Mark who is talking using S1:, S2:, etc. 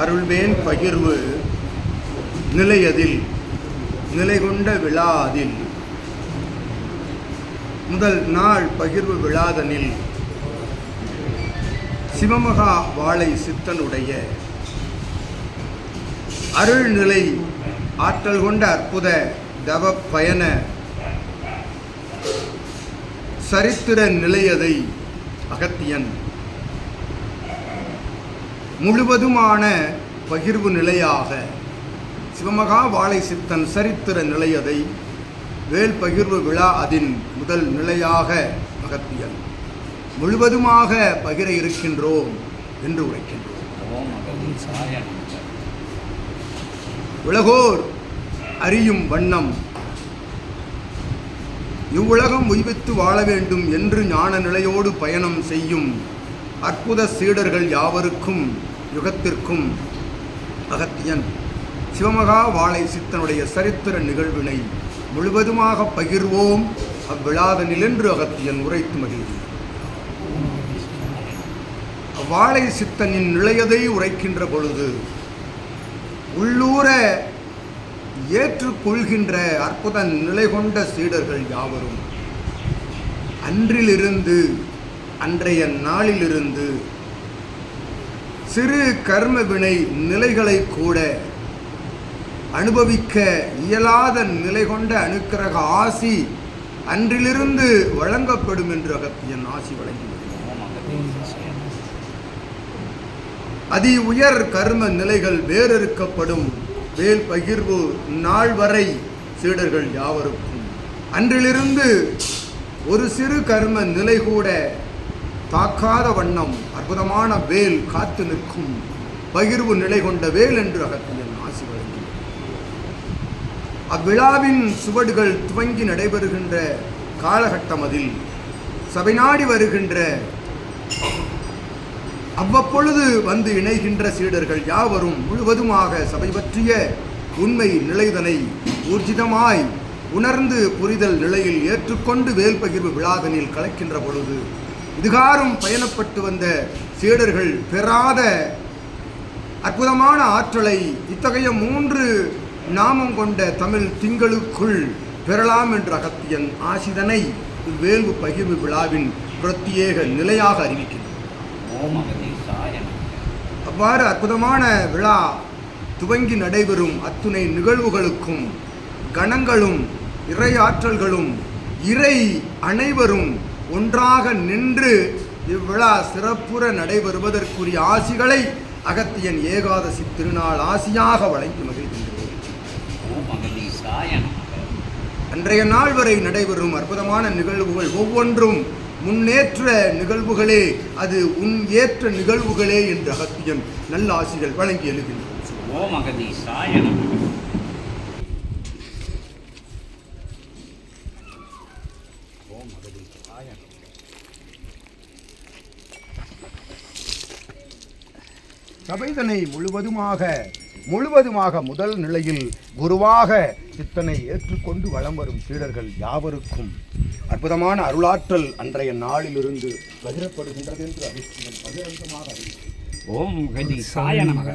S1: அருள்வேன் பகிர்வு நிலையதில் நிலை கொண்ட விழாதில். முதல் நாள் பகிர்வு விழாதனில் சிவமகா வாழை சித்தனுடைய. அருள்நிலை ஆற்றல் கொண்ட அற்புத தவ பயண. சரித்திர நிலையதை அகத்தியன் முழுவதுமான பகிர்வு நிலையாக சிவமகா வாழை சித்தன் சரித்திர நிலையதை வேல் பகிர்வு விழா அதின் முதல் நிலையாக அகத்தியன். முழுவதுமாக பகிர இருக்கின்றோம் என்று உரைக்கின்றோம். உலகோர் அறியும் வண்ணம். இவ்வுலகம் உய்வித்து வாழ வேண்டும் என்று ஞான நிலையோடு பயணம் செய்யும் அற்புத சீடர்கள் யாவருக்கும் யுகத்திற்கும் அகத்தியன். சிவமகா வாழை சித்தனுடைய சரித்திர நிகழ்வினை முழுவதுமாக பகிர்வோம். அவ்விழாத நிலென்று அகத்தியன் உரைத்து மகிழ்கிறார் அவ்வாழை சித்தனின் நிலையதை உரைக்கின்ற பொழுது உள்ளூர ஏற்றுக்கொள்கின்ற அற்புத நிலை கொண்ட சீடர்கள் யாவரும் அன்றிலிருந்து அன்றைய நாளிலிருந்து சிறு கர்ம வினை நிலைகளை கூட அனுபவிக்க இயலாத நிலை கொண்ட அனுக்கிரக ஆசி அன்றிலிருந்து வழங்கப்படும் என்று அகத்தியன் ஆசி வழங்கி அதி உயர் கர்ம நிலைகள் வேறறுக்கப்படும். வேல் பகிர்வு நாள் வரை சீடர்கள் யாவருக்கும். அன்றிலிருந்து ஒரு சிறு கர்ம நிலை கூட தாக்காத வண்ணம் அற்புதமான வேல் காத்து நிற்கும். பகிர்வு நிலை கொண்ட வேல் என்று அகத்தியன் ஆசி வழங்கி அவ்விழாவின் சுவடுகள் துவங்கி நடைபெறுகின்ற காலகட்டம் அதில் சபை நாடி வருகின்ற அவ்வப்பொழுது வந்து இணைகின்ற சீடர்கள் யாவரும் முழுவதுமாக சபை பற்றிய உண்மை நிலைதனை ஊர்ஜிதமாய் உணர்ந்து புரிதல் நிலையில் ஏற்றுக்கொண்டு வேல் பகிர்வு விழாதனில் கலக்கின்ற பொழுது இதுகாரும் பயணப்பட்டு வந்த சீடர்கள் பெறாத அற்புதமான ஆற்றலை இத்தகைய மூன்று நாமம் கொண்ட தமிழ் திங்களுக்குள் பெறலாம் என்ற அகத்தியன் ஆசிதனை இவ்வேல்வு பகிர்வு விழாவின் பிரத்யேக நிலையாக அறிவிக்கிறது
S2: ஓம்
S1: அவ்வாறு அற்புதமான விழா துவங்கி நடைபெறும் அத்துணை நிகழ்வுகளுக்கும் கணங்களும் இறையாற்றல்களும் இறை அனைவரும் ஒன்றாக நின்று இவ்விழா சிறப்புற நடைபெறுவதற்குரிய ஆசிகளை அகத்தியன் ஏகாதசி திருநாள் ஆசியாக வழங்கி
S2: மகிழ்கின்றேன்.
S1: அன்றைய நாள் வரை நடைபெறும் அற்புதமான நிகழ்வுகள் ஒவ்வொன்றும் முன்னேற்ற நிகழ்வுகளே அது உன் ஏற்ற நிகழ்வுகளே என்று அகத்தியன் நல்ல ஆசிகள் வழங்கி எழுகின்றோம்
S2: ஓம் அகதீசாய நமக ஓம் அகதீசாய நமக
S1: சபைதனை முழுவதுமாக முழுவதுமாக முதல் நிலையில் குருவாக சித்தனை ஏற்றுக்கொண்டு வலம் வரும் சீடர்கள் யாவருக்கும் அற்புதமான அருளாற்றல் அன்றைய நாளிலிருந்து பகிரப்படுகின்றது என்று அதிசயம் பகிரங்கமாக அறிவிக்கிறேன்.
S2: ஓம் அகதீசாய நமக